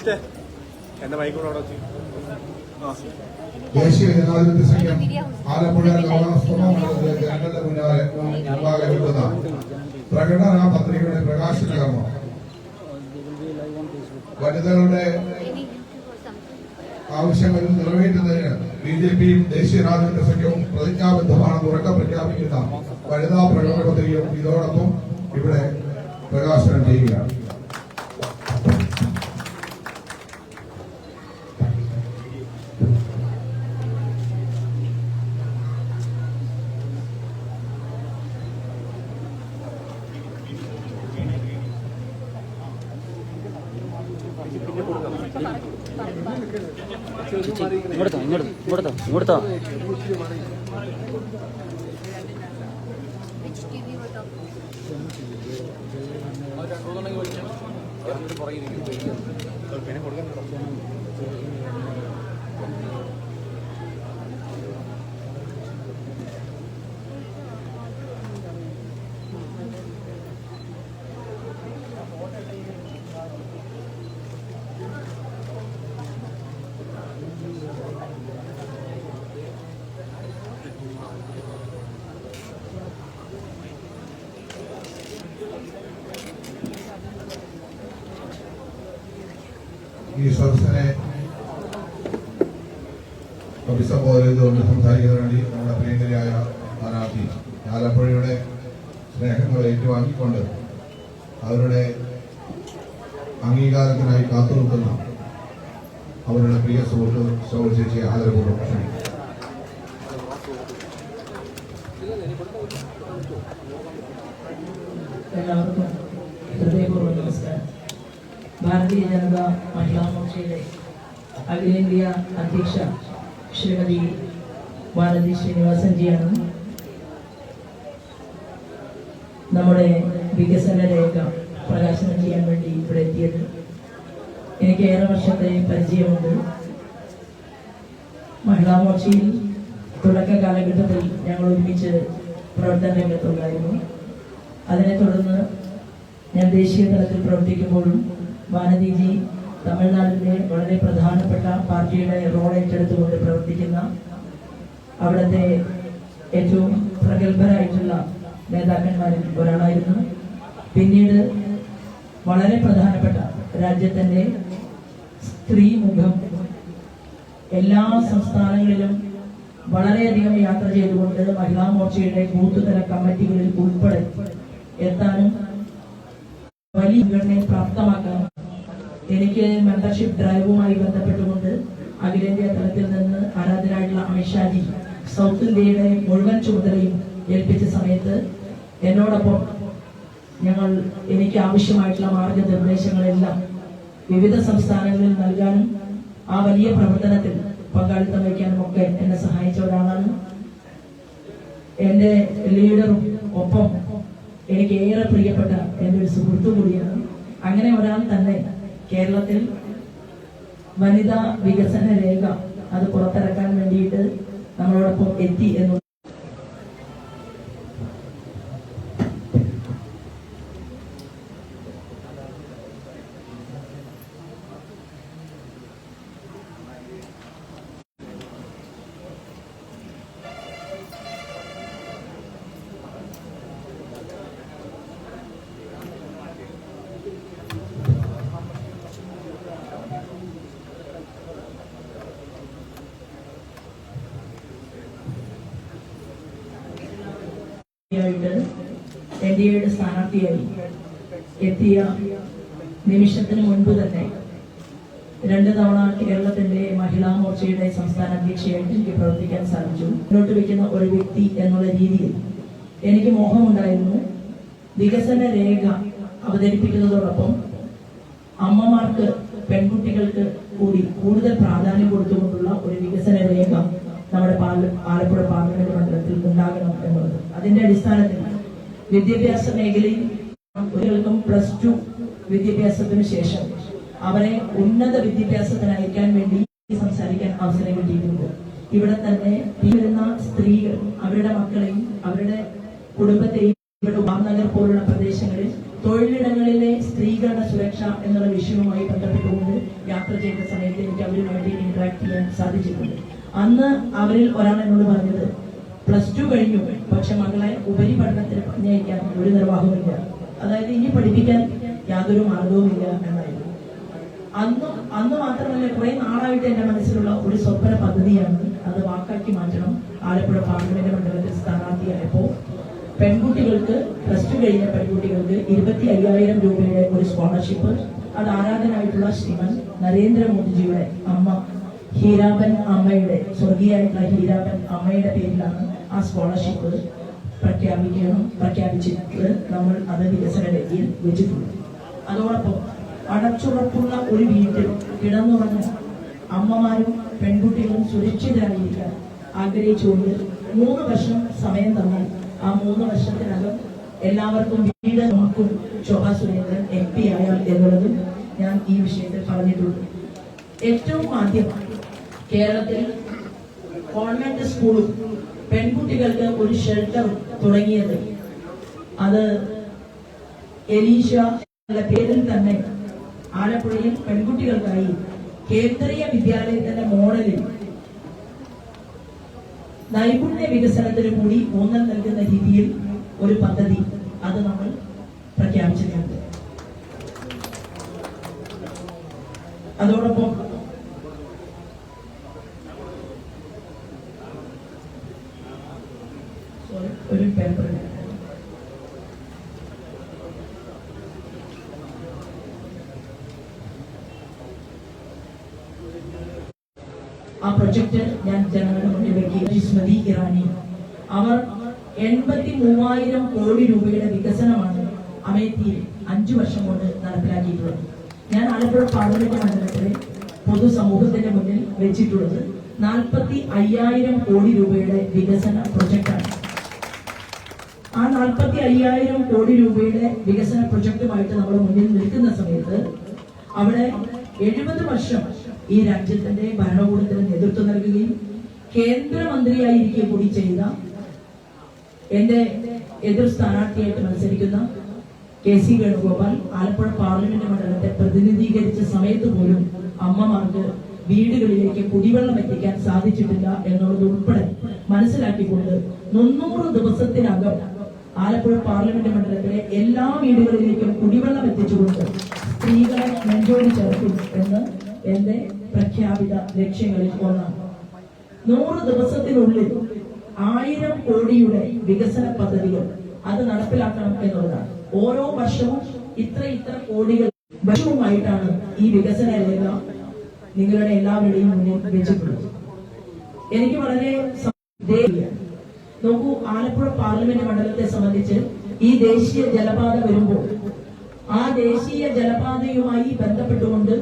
അജിത്തെ എന്റെ മൈക്കൂടെ അവിടെ ദേശീയ ജനാധിപത്യ സംഘം ആലപ്പുഴ ഗവർണർ മണ്ഡലത്തിലെ ജനങ്ങളുടെ മുന്നാലെ മുമ്പാകെ വെക്കുന്ന പ്രകടന പത്രികയുടെ പ്രകാശന കർമ്മം. വനിതകളുടെ ആവശ്യങ്ങൾ നിറവേറ്റുന്നതിന് ബി ജെ പിയും ദേശീയ ജനാധിപത്യ സംഘവും പ്രതിജ്ഞാബദ്ധമാണെന്ന് ഉറക്കം പ്രഖ്യാപിക്കുന്ന വനിതാ പ്രകടന പത്രികയും ഇതോടൊപ്പം ഇവിടെ പ്രകാശനം ചെയ്യുകയാണ്. Which TV you ചെയ്തുകൊണ്ട് സംസാരിക്കുന്നതിന് വേണ്ടി നമ്മുടെ പ്രിയങ്കരായ സ്ഥാനാർത്ഥി ആലപ്പുഴയുടെ സ്നേഹങ്ങൾ ഏറ്റുവാങ്ങിക്കൊണ്ട് അവരുടെ അംഗീകാരത്തിനായി കാത്തുനിൽക്കുന്ന അവരുടെ പ്രിയ സുഹൃത്ത് ശോഭ ചേച്ചി ആദരപൂർവം ക്ഷണിക്കുന്നു. എല്ലാവർക്കും ഹൃദയപൂർവം നമസ്കാരം. ഭാരതീയ ജനതാ മഹിളാ മോർച്ചയുടെ അഖിലേന്ത്യാ അധ്യക്ഷ ശ്രീമതി ഭാരതി ശ്രീനിവാസൻജിയാണ്. നമ്മുടെ വികസന രേഖ പ്രകാശനം ചെയ്യാൻ വേണ്ടി ഇവിടെ എത്തിയത്. എനിക്ക് ഏറെ വർഷത്തെ പരിചയമുണ്ട്. മഹിളാ മോർച്ചയിൽ തുടക്ക കാലഘട്ടത്തിൽ ഞങ്ങൾ ഒരുമിച്ച് പ്രവർത്തന രംഗത്തുണ്ടായിരുന്നു. അതിനെ തുടർന്ന് ഞാൻ ദേശീയ തലത്തിൽ പ്രവർത്തിക്കുമ്പോഴും വാനദീജി തമിഴ്നാടിന്റെ വളരെ പ്രധാനപ്പെട്ട പാർട്ടിയുടെ റോൾ ഏറ്റെടുത്തുകൊണ്ട് പ്രവർത്തിക്കുന്ന അവിടുത്തെ ഏറ്റവും പ്രഗത്ഭരായിട്ടുള്ള നേതാക്കന്മാരിൽ ഒരാളായിരുന്നു. പിന്നീട് വളരെ പ്രധാനപ്പെട്ട രാജ്യത്തിന്റെ സ്ത്രീ മുഖം എല്ലാ സംസ്ഥാനങ്ങളിലും വളരെയധികം യാത്ര ചെയ്തുകൊണ്ട് മഹിളാ മോർച്ചയുടെ ബൂത്തുതല കമ്മിറ്റികളിൽ ഉൾപ്പെടെ എത്താനും വലിയ പ്രാപ്തമാക്കാനും എനിക്ക് മെമ്പർഷിപ്പ് ഡ്രൈവുമായി ബന്ധപ്പെട്ടുകൊണ്ട് അഖിലേന്ത്യാ തലത്തിൽ നിന്ന് ആരാധനായിട്ടുള്ള അമിഷാജി സൗത്ത് ഇന്ത്യയുടെ മുഴുവൻ ചുമതലയും ഏൽപ്പിച്ച സമയത്ത് എന്നോടൊപ്പം ഞങ്ങൾ എനിക്ക് ആവശ്യമായിട്ടുള്ള മാർഗനിർദ്ദേശങ്ങളെല്ലാം വിവിധ സംസ്ഥാനങ്ങളിൽ നൽകാനും ആ വലിയ പ്രവർത്തനത്തിൽ പങ്കാളിത്തം വയ്ക്കാനും ഒക്കെ എന്നെ സഹായിച്ച ഒരാളാണ്. എന്റെ ലീഡറും ഒപ്പം എനിക്ക് ഏറെ പ്രിയപ്പെട്ട എന്റെ ഒരു സുഹൃത്തു കൂടിയാണ്. അങ്ങനെ ഒരാൾ തന്നെ കേരളത്തിൽ വനിതാ വികസന രേഖ അത് പുറത്തിറക്കാൻ വേണ്ടിയിട്ട് നമ്മളോടൊപ്പം എത്തി എന്ന് എത്തിയ നിമിഷത്തിന് മുൻപ് തന്നെ രണ്ട് തവണ കേരളത്തിന്റെ മഹിളാ മോർച്ചയുടെ സംസ്ഥാന അധ്യക്ഷയായിട്ട് എനിക്ക് പ്രവർത്തിക്കാൻ സാധിച്ചു. മുന്നോട്ട് വയ്ക്കുന്ന ഒരു വ്യക്തി എന്നുള്ള രീതിയിൽ എനിക്ക് മോഹമുണ്ടായിരുന്നു. വികസന രേഖ അവതരിപ്പിക്കുന്നതോടൊപ്പം അമ്മമാർക്ക് പെൺകുട്ടികൾക്ക് കൂടി കൂടുതൽ പ്രാധാന്യം കൊടുത്തുകൊണ്ടുള്ള ഒരു വികസന രേഖ നമ്മുടെ ആലപ്പുഴ പാർലമെന്റ് മണ്ഡലത്തിൽ ഉണ്ടാകണം എന്നുള്ളത്. അതിന്റെ അടിസ്ഥാനത്തിൽ വിദ്യാഭ്യാസ മേഖലയിൽ കുട്ടികൾക്കും പ്ലസ് ടു വിദ്യാഭ്യാസത്തിന് ശേഷം അവരെ ഉന്നത വിദ്യാഭ്യാസത്തിന് അയക്കാൻ വേണ്ടി സംസാരിക്കാൻ അവസരം കിട്ടിയിട്ടുണ്ട്. ഇവിടെ തന്നെ വരുന്ന സ്ത്രീകൾ അവരുടെ മക്കളെയും അവരുടെ കുടുംബത്തെയും ഇവിടെ ഉമാനഗർ പോലുള്ള പ്രദേശങ്ങളിൽ തൊഴിലിടങ്ങളിലെ സ്ത്രീകളുടെ സുരക്ഷ എന്നുള്ള വിഷയവുമായി ബന്ധപ്പെട്ടുകൊണ്ട് യാത്ര ചെയ്ത സമയത്ത് എനിക്ക് അവരുമായിട്ട് ഇന്ററാക്ട് ചെയ്യാൻ സാധിച്ചിട്ടുണ്ട്. അന്ന് അവരിൽ ഒരാൾ എന്നോട് പറഞ്ഞത് പ്ലസ് ടു കഴിഞ്ഞു പക്ഷെ മകളെ ഉപരിപഠനത്തിന് പറഞ്ഞയക്കാൻ ഒരു നിർവാഹവുമില്ല. അതായത് ഇനി പഠിപ്പിക്കാൻ യാതൊരു മാർഗവുമില്ല എന്നായിരുന്നു. അന്ന് അന്ന് മാത്രമല്ല കുറെ നാളായിട്ട് എന്റെ മനസ്സിലുള്ള ഒരു സ്വപ്ന പദ്ധതിയാണ് അത് വാക്കാക്കി മാറ്റണം. ആലപ്പുഴ പാർലമെന്റ് മണ്ഡലത്തിൽ സ്ഥാനാർത്ഥിയായപ്പോ പെൺകുട്ടികൾക്ക് പ്ലസ് ടു കഴിഞ്ഞ പെൺകുട്ടികൾക്ക് ഇരുപത്തി അയ്യായിരം രൂപയുടെ ഒരു സ്കോളർഷിപ്പ് അത് ആരാധനായിട്ടുള്ള ശ്രീമൻ നരേന്ദ്രമോദിജിയുടെ അമ്മ ഹീരാബൻ അമ്മയുടെ സ്വർഗീയായിട്ടുള്ള ഹീരാബൻ അമ്മയുടെ പേരിലാണ് ആ സ്കോളർഷിപ്പ് പ്രഖ്യാപിക്കണം പ്രഖ്യാപിച്ചിട്ട് നമ്മൾ അത് വികസന രീതിയിൽ വെച്ചിട്ടുണ്ട്. അതോടൊപ്പം അടച്ചുറപ്പുള്ള ഒരു വീട്ടിൽ കിടന്നുറങ്ങുന്ന അമ്മമാരും പെൺകുട്ടികളും സുരക്ഷിതരായിരിക്കാൻ ആഗ്രഹിച്ചുകൊണ്ട് മൂന്ന് വർഷം സമയം തന്നാൽ ആ മൂന്ന് വർഷത്തിനകം എല്ലാവർക്കും വീട് നോക്കും ശോഭാ സുരേന്ദ്രൻ എം പി ആയാൽ എന്നുള്ളതും ഞാൻ ഈ വിഷയത്തിൽ പറഞ്ഞിട്ടുണ്ട്. ഏറ്റവും ആദ്യം കേരളത്തിൽ ഗവൺമെന്റ് സ്കൂളും പെൺകുട്ടികൾക്ക് ഒരു ഷെൽട്ടർ തുടങ്ങിയത്. അത് എലീഷ എന്ന പേരിൽ തന്നെ ആലപ്പുഴയിൽ പെൺകുട്ടികൾക്കായി കേന്ദ്രീയ വിദ്യാലയത്തിന്റെ മോഡലിൽ നൈപുണ്യ വികസനത്തിന് കൂടി ഊന്നൽ നൽകുന്ന രീതിയിൽ ഒരു പദ്ധതി അത് നമ്മൾ പ്രഖ്യാപിച്ചിട്ടുണ്ട്. അതോടൊപ്പം ആ പ്രൊജക്ട് ഞാൻ ജനങ്ങളുടെ മുന്നിൽ വെക്കി. സ്മൃതി ഇറാനി അവർ എൺപത്തി മൂവായിരം കോടി രൂപയുടെ വികസനമാണ് അമേത്തിയിൽ അഞ്ചു വർഷം കൊണ്ട് നടപ്പിലാക്കിയിട്ടുള്ളത്. ഞാൻ ആലപ്പുഴ പാർലമെന്റ് മണ്ഡലത്തിലെ പൊതുസമൂഹത്തിന്റെ മുന്നിൽ വെച്ചിട്ടുള്ളത് നാൽപ്പത്തി അയ്യായിരം കോടി രൂപയുടെ വികസന പ്രൊജക്ടാണ് ആ നാൽപ്പത്തി അയ്യായിരം കോടി രൂപയുടെ വികസന പ്രൊജക്ടുമായിട്ട് നമ്മൾ മുന്നിൽ നിൽക്കുന്ന സമയത്ത് അവിടെ എഴുപത് വർഷം ഈ രാജ്യത്തിന്റെ ഭരണകൂടത്തിന് നേതൃത്വം നൽകുകയും കേന്ദ്രമന്ത്രിയായിരിക്കെ കൂടി ചെയ്ത എന്റെ എതിർ സ്ഥാനാർത്ഥിയായിട്ട് മത്സരിക്കുന്ന K C Venugopal Alappuzha parliament മണ്ഡലത്തെ പ്രതിനിധീകരിച്ച സമയത്ത് പോലും അമ്മമാർക്ക് വീടുകളിലേക്ക് കുടിവെള്ളം എത്തിക്കാൻ സാധിച്ചിട്ടില്ല എന്നുള്ളത് ഉൾപ്പെടെ മനസ്സിലാക്കിക്കൊണ്ട് മുന്നൂറ് ദിവസത്തിനകം ആലപ്പുഴ പാർലമെന്റ് മണ്ഡലത്തിലെ എല്ലാ വീടുകളിലേക്കും കുടിവെള്ളം എത്തിച്ചുകൊണ്ട് സ്ത്രീകളെ നെഞ്ചോടി ചേർക്കും എന്ന് എന്റെ പ്രഖ്യാപിത ലക്ഷ്യങ്ങളിൽ ഒന്നാണ് നൂറ് ദിവസത്തിനുള്ളിൽ ആയിരം കോടിയുടെ വികസന പദ്ധതികൾ അത് നടപ്പിലാക്കണം എന്നുള്ളതാണ്. ഓരോ വർഷവും ഇത്ര ഇത്ര കോടികൾ വർഷവുമായിട്ടാണ് ഈ വികസന രേഖ നിങ്ങളുടെ എല്ലാവരുടെയും മുന്നിൽ വെച്ചിട്ടുള്ളത്. എനിക്ക് വളരെ. നോക്കൂ ആലപ്പുഴ പാർലമെന്റ് മണ്ഡലത്തെ സംബന്ധിച്ച് ഈ ദേശീയ ജലപാത വരുമ്പോൾ ആ ദേശീയ ജലപാതയുമായി ബന്ധപ്പെട്ടുകൊണ്ട്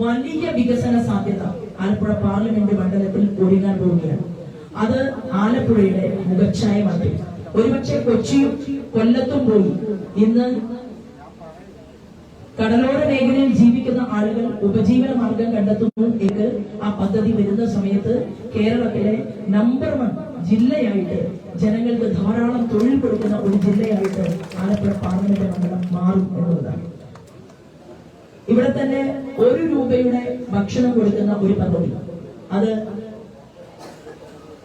വലിയ വികസന സാധ്യത ആലപ്പുഴ പാർലമെന്റ് മണ്ഡലത്തിൽ ഒരുങ്ങാൻ പോവുകയാണ് അത് ആലപ്പുഴയുടെ മുഖച്ഛായ മാറ്റി ഒരുപക്ഷെ കൊച്ചിയും കൊല്ലത്തും പോയി. ഇന്ന് കടലോര മേഖലയിൽ ജീവിക്കുന്ന ആളുകൾ ഉപജീവന മാർഗം കണ്ടെത്തുന്നു എന്ന് ആ പദ്ധതി വരുന്ന സമയത്ത് കേരളത്തിലെ നമ്പർ വൺ ജില്ലയായിട്ട് ജനങ്ങൾക്ക് ധാരാളം തൊഴിൽ കൊടുക്കുന്ന ഒരു ജില്ലയായിട്ട് ആലപ്പുഴ പാർലമെന്റ് മണ്ഡലം മാറും എന്നുള്ളതാണ്. ഇവിടെ തന്നെ ഒരു രൂപയുടെ ഭക്ഷണം കൊടുക്കുന്ന ഒരു പദ്ധതി. അത്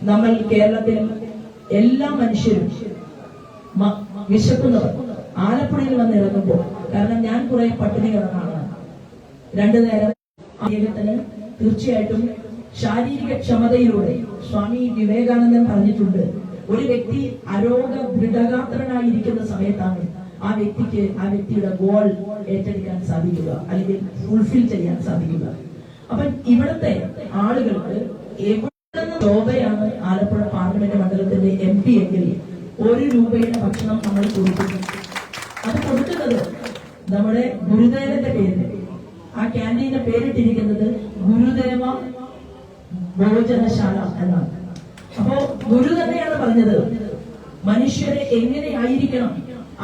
നമ്മൾ കേരളത്തിൽ എല്ലാ മനുഷ്യരും വിശക്കുന്നവർ ആലപ്പുഴയിൽ വന്ന് ഇറങ്ങുമ്പോൾ കാരണം ഞാൻ കുറെ പട്ടിണി കിടന്നാണ് രണ്ടു നേരം അദ്ദേഹത്തിന് തീർച്ചയായിട്ടും ശാരീരിക ക്ഷമതയിലൂടെ സ്വാമി വിവേകാനന്ദൻ പറഞ്ഞിട്ടുണ്ട് ഒരു വ്യക്തി അരോഗ ദൃഢഗാത്രനായിരിക്കുന്ന സമയത്താണ് ആ വ്യക്തിക്ക് ആ വ്യക്തിയുടെ ഗോൾ ഏറ്റെടുക്കാൻ സാധിക്കുക അല്ലെങ്കിൽ ഫുൾഫിൽ ചെയ്യാൻ സാധിക്കുക. അപ്പൊ ഇവിടുത്തെ ആളുകൾക്ക് എവിടെ ശോഭയാണ് ആലപ്പുഴ പാർലമെന്റ് മണ്ഡലത്തിന്റെ എം പി എങ്കിൽ ഒരു രൂപയുടെ ഭക്ഷണം നമ്മൾ കൊടുക്കുന്നു. അത് കൊടുക്കുന്നത് നമ്മുടെ ഗുരുദേവന്റെ പേരിൽ ആ ക്യാന്റീന്റെ പേരിട്ടിരിക്കുന്നത് ഗുരുദേവ ഭോജനശാല എന്നാണ്. അപ്പോ ഗുരു തന്നെയാണ് പറഞ്ഞത് മനുഷ്യരെ എങ്ങനെയായിരിക്കണം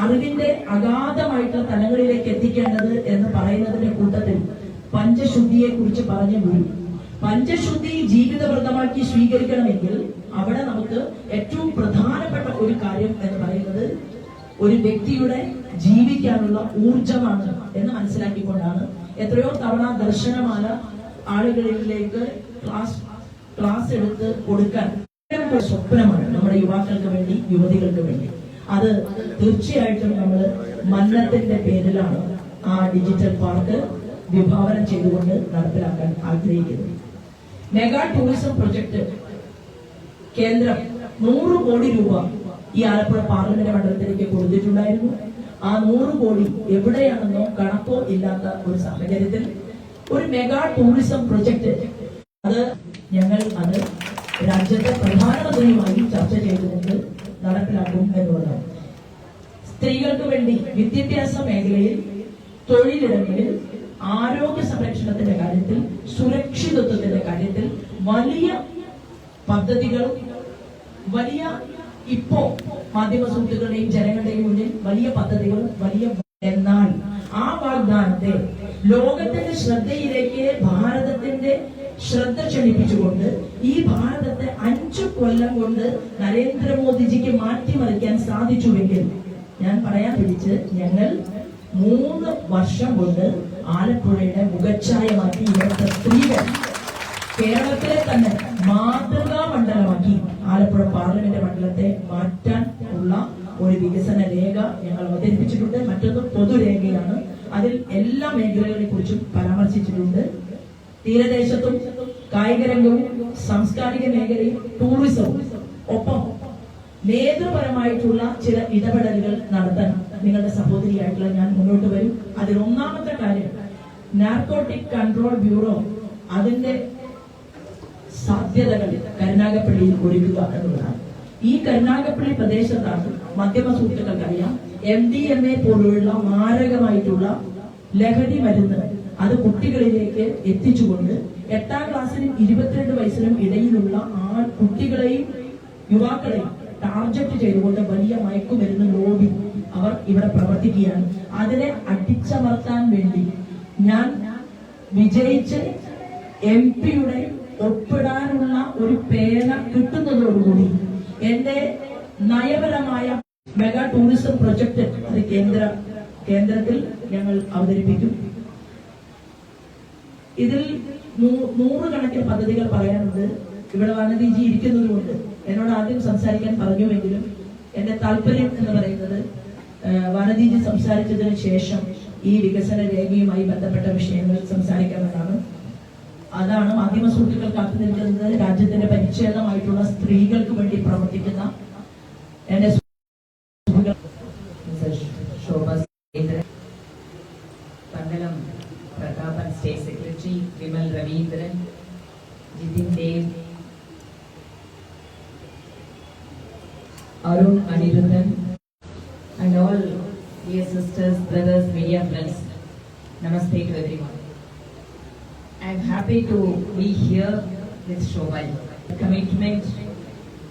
അറിവിന്റെ അഗാധമായിട്ടുള്ള തലങ്ങളിലേക്ക് എത്തിക്കേണ്ടത് എന്ന് പറയുന്നതിന്റെ കൂട്ടത്തിൽ പഞ്ചശുദ്ധിയെ കുറിച്ച് പറഞ്ഞു ഗുരു. പഞ്ചശുദ്ധി ജീവിതവ്രതമാക്കി സ്വീകരിക്കണമെങ്കിൽ അവിടെ നമുക്ക് ഏറ്റവും പ്രധാനപ്പെട്ട ഒരു കാര്യം എന്ന് പറയുന്നത് ഒരു വ്യക്തിയുടെ ജീവിക്കാനുള്ള ഊർജമാണ് എന്ന് മനസ്സിലാക്കിക്കൊണ്ടാണ്. എത്രയോ തവണ ദർശനമാല ആളുകളിലേക്ക് ക്ലാസ് ക്ലാസ് എടുത്ത് കൊടുക്കാൻ. സ്വപ്നമാണ് നമ്മുടെ യുവാക്കൾക്ക് വേണ്ടി യുവതികൾക്ക് വേണ്ടി. അത് തീർച്ചയായിട്ടും നമ്മൾ മന്നത്തിന്റെ പേരിലാണ് ആ ഡിജിറ്റൽ പാർക്ക് വിഭാവനം ചെയ്തുകൊണ്ട് നടപ്പിലാക്കാൻ ആഗ്രഹിക്കുന്നത്. മെഗാ ടൂറിസം പ്രൊജക്ട് കേന്ദ്രം നൂറ് കോടി രൂപ ഈ ആലപ്പുഴ പാർലമെന്റ് മണ്ഡലത്തിലേക്ക് കൊടുത്തിട്ടുണ്ടായിരുന്നു. ആ നൂറ് കോടി എവിടെയാണെന്നോ കണക്കോ ഇല്ലാത്ത ഒരു സാഹചര്യത്തിൽ ഒരു മെഗാ ടൂറിസം പ്രൊജക്ട് അത് ഞങ്ങൾ അത് രാജ്യത്തെ പ്രധാനമന്ത്രിയുമായി ചർച്ച ചെയ്തുകൊണ്ട് നടപ്പിലാക്കും എന്നുള്ളതാണ് സ്ത്രീകൾക്ക് വേണ്ടി വിദ്യാഭ്യാസ മേഖലയിൽ തൊഴിലിടങ്ങളിൽ ആരോഗ്യ സംരക്ഷണത്തിന്റെ കാര്യത്തിൽ സുരക്ഷിതത്വത്തിന്റെ കാര്യത്തിൽ വലിയ പദ്ധതികളും വലിയ ഇപ്പോ മാധ്യമ സുഹൃത്തുക്കളുടെയും ജനങ്ങളുടെയും മുന്നിൽ വലിയ പദ്ധതികൾ വലിയ എന്നാൽ ആ വാഗ്ദാനത്തെ ലോകത്തിന്റെ ശ്രദ്ധയിലേക്ക് ഭാരതത്തിന്റെ ശ്രദ്ധ ക്ഷണിപ്പിച്ചുകൊണ്ട് ഈ ഭാരതത്തെ അഞ്ചു കൊല്ലം കൊണ്ട് നരേന്ദ്രമോദിജിക്ക് മാറ്റിമറിക്കാൻ സാധിച്ചുവെങ്കിൽ ഞാൻ പറയാൻ പിടിച്ച് ഞങ്ങൾ മൂന്ന് വർഷം കൊണ്ട് ആലപ്പുഴയുടെ മുഖച്ഛായ മാറ്റി ഇവിടുത്തെ സ്ത്രീകൾ കേരളത്തിലെ തന്നെ മാതൃകാ മണ്ഡലമാക്കി ആലപ്പുഴ പാർലമെന്റ് മണ്ഡലത്തെ മാറ്റാൻ ഉള്ള ഒരു വികസന രേഖ ഞങ്ങൾ അവതരിപ്പിച്ചിട്ടുണ്ട്. മറ്റൊന്ന് പൊതുരേഖയാണ്. അതിൽ എല്ലാ മേഖലകളെ കുറിച്ചും പരാമർശിച്ചിട്ടുണ്ട്. തീരദേശത്തും കായിക രംഗവും സാംസ്കാരിക മേഖലയും ടൂറിസവും ഒപ്പം നേതൃപരമായിട്ടുള്ള ചില ഇടപെടലുകൾ നടത്താൻ നിങ്ങളുടെ സഹോദരിയായിട്ടുള്ള ഞാൻ മുന്നോട്ട് വരും. അതിൽ ഒന്നാമത്തെ കാര്യം നാർക്കോട്ടിക് കൺട്രോൾ ബ്യൂറോ അതിന്റെ സാധ്യതകൾ കരുനാഗപ്പള്ളിയിൽ ഒരുക്കുക എന്നുള്ളതാണ് ഈ കരുനാഗപ്പള്ളി പ്രദേശത്താണ് മധ്യമ സുഹൃത്തുക്കൾക്കറിയാം എം ഡി എം എ പോലുള്ള മാരകമായിട്ടുള്ള ലഹരി മരുന്ന് അത് കുട്ടികളിലേക്ക് എത്തിച്ചുകൊണ്ട് എട്ടാം ക്ലാസ്സിനും ഇരുപത്തിരണ്ട് വയസ്സിനും ഇടയിലുള്ള ആ കുട്ടികളെയും യുവാക്കളെയും ടാർഗറ്റ് ചെയ്തുകൊണ്ട് വലിയ മയക്കുമരുന്ന് ലോബി അവർ ഇവിടെ പ്രവർത്തിക്കുകയാണ്. അതിനെ അടിച്ചമർത്താൻ വേണ്ടി ഞാൻ വിജയിച്ച് എം പിയുടെ ഒപ്പിടാനുള്ള ഒരു പേന കിട്ടുന്നതോടുകൂടി എന്റെ നയപരമായ മെഗാ ടൂറിസം പ്രൊജക്ട് അത് കേന്ദ്ര കേന്ദ്രത്തിൽ ഞങ്ങൾ അവതരിപ്പിക്കും. ഇതിൽ നൂറുകണക്കിന് പദ്ധതികൾ പറയാനുണ്ട്. ഇവിടെ വാനതിജി ഇരിക്കുന്നതുകൊണ്ട് എന്നോട് ആദ്യം സംസാരിക്കാൻ പറഞ്ഞുവെങ്കിലും എന്റെ താല്പര്യം എന്ന് പറയുന്നത് വനതിജി സംസാരിച്ചതിന് ശേഷം ഈ വികസന രേഖയുമായി ബന്ധപ്പെട്ട വിഷയങ്ങൾ സംസാരിക്കാമെന്നാണ്. അതാണ് മാധ്യമ സുഹൃത്തുക്കൾ കാത്തു നിൽക്കുന്നത്. രാജ്യത്തിന്റെ പരിച്ഛേദമായിട്ടുള്ള സ്ത്രീകൾക്ക് വേണ്ടി പ്രവർത്തിക്കുന്ന എന്റെ Arun Anirudhan, and all dear sisters, brothers, media friends. Namaste to everyone. I am happy to be here with Shobha. The commitment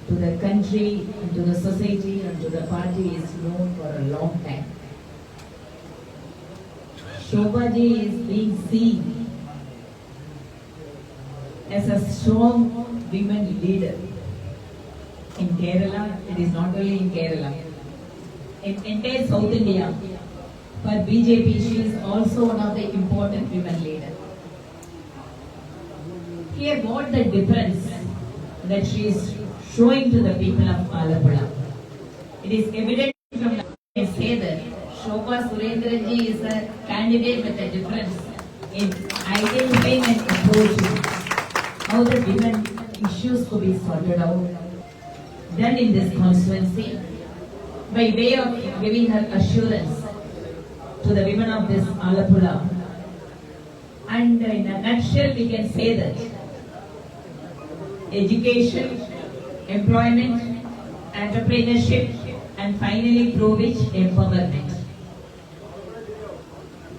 to the country, and to the society, and to the party is known for a long time. Shobhaji is being seen as a strong women leader in Kerala, it is not only in Kerala. In entire South India, for BJP, she is also one of the important women leaders. Here, what the difference that she is showing to the people of Alapura? It is evident from the say that Shobha Surendraji is a candidate with a difference in identifying and approaching how the women issues could be sorted out done in this constituency by way of giving her assurance to the women of this Alapura. And in a nutshell, we can say that education, employment, entrepreneurship, and finally through which empowerment.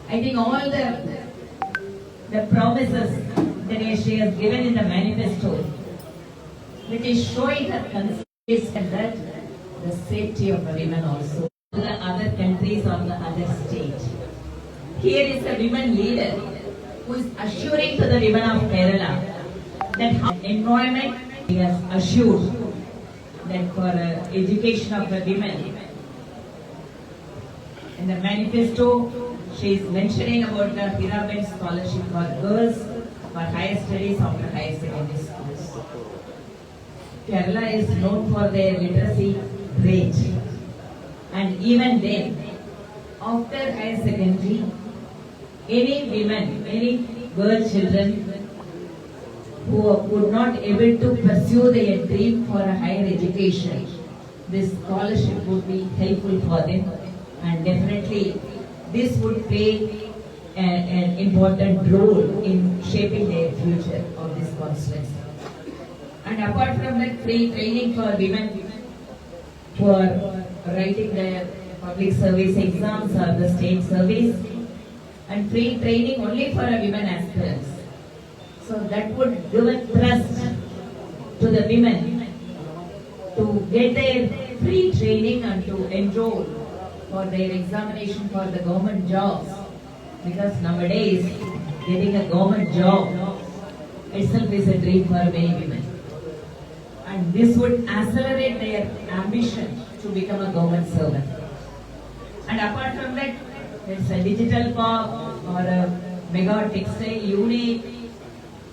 I think all the the promises that she has given in the manifesto, which is showing her consideration that the safety of the women also the other countries or the other state. Here is a women leader who is assuring to the women of Kerala that he has assured that for uh, education of the women In the manifesto, she is mentioning about the pyramid scholarship for girls for higher studies after higher secondary schools. Kerala is known for their literacy rate. And even then, after higher secondary, any women, any girl children who would not able to pursue their dream for a higher education, this scholarship would be helpful for them and definitely this would play a- an important role in shaping their future of this constituency. And apart from that, free training for women for writing their public service exams or the state service and free training only for women aspirants. So that would give a thrust to the women to get their free training and to enroll for their examination for the government jobs. Because nowadays, getting a government job itself is a dream for many women. And this would accelerate their ambition to become a government servant. And apart from that, there's a digital park or a mega textile unit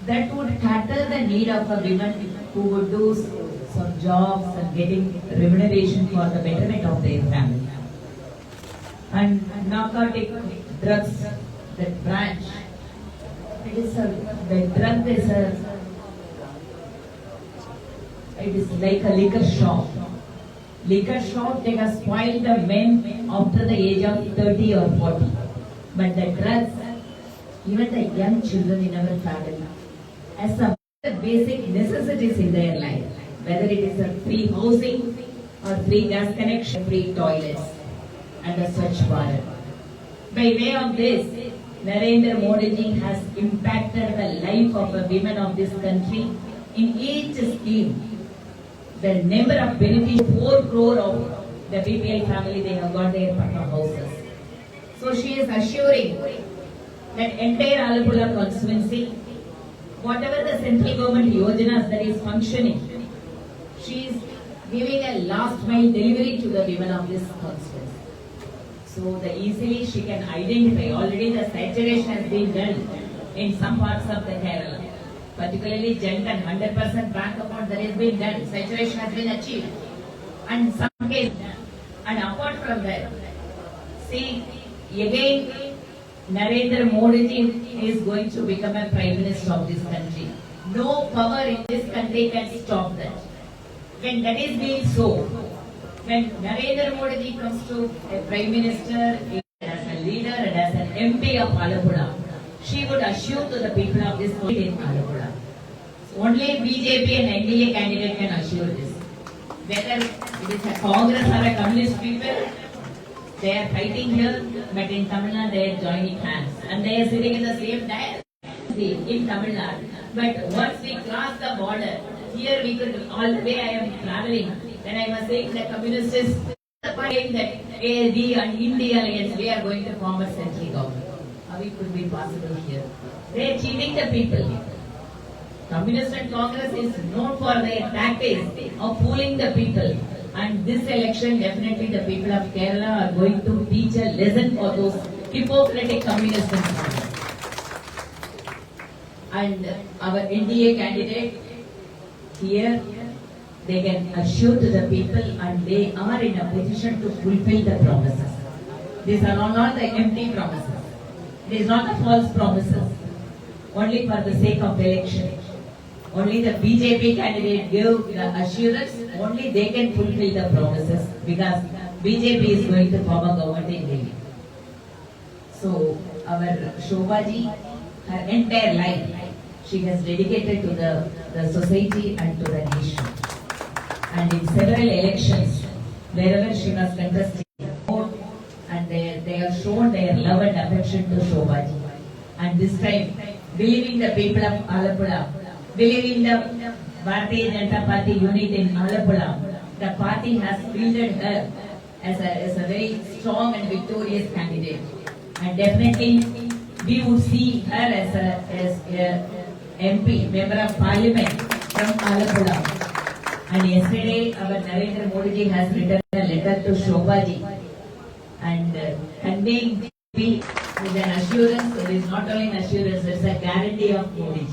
that would cater the need of a women who would do some jobs and getting remuneration for the betterment of their family. And narcotic drugs, that branch, it is a, the drug is a, it is like a liquor shop. Liquor shop, they have spoiled the men after the age of 30 or 40. But the drugs, even the young children in our family, as some basic necessities in their life, whether it is a free housing or free gas connection, free toilets, and a Swachh Bharat. By way of this, Narendra Modi ji has impacted the life of the women of this country in each scheme. The number of beneficiaries, 4 crore of the BPL family, they have got their Patna houses. So she is assuring that entire Alapula constituency, whatever the central government yojanas that is functioning, she is giving a last mile delivery to the women of this constituency. So the easily she can identify, already the saturation has been done in some parts of the Kerala. Particularly hundred percent bank account that has been done, saturation has been achieved. And some case, and apart from that, see, again, Narendra Modi is going to become a prime minister of this country. No power in this country can stop that. When that is being so, when Narendra Modi comes to a prime minister, as a leader and as an MP of Alapura, she would assure to the people of this state in Alapura. Only BJP and NDA candidate can assure this. Whether it is a Congress or a communist people, they are fighting here, but in Tamil Nadu they are joining hands and they are sitting in the same dais in Tamil Nadu. But once we cross the border, here we could, all the way I am traveling, when I was saying the communists is saying that AD and India alliance, we are going to form a central government. How it could be possible here? They are cheating the people. Communist and Congress is known for their tactics of fooling the people. And this election, definitely the people of Kerala are going to teach a lesson for those hypocritic communists and our NDA candidate here, they can assure to the people and they are in a position to fulfill the promises. These are not the empty promises. It is not the false promises, only for the sake of election. Only the BJP candidate give the assurance, only they can fulfill the promises because BJP is going to form a government in Delhi. So our Shobha ji, her entire life, she has dedicated to the, the society and to the nation. And in several elections, wherever she was contesting, have shown their love and affection to Shobha ji. And this time, believing the people of Alapura, believing the Bharatiya Janata Party unit in Alapura, the party has fielded her as a, as a very strong and victorious candidate. And definitely, we would see her as a, as a MP, member of parliament from Alapura. And yesterday, our Narendra Modi has written a letter to Shobha ji and uh, conveying with an assurance, it is not only an assurance, it's a guarantee of Modi.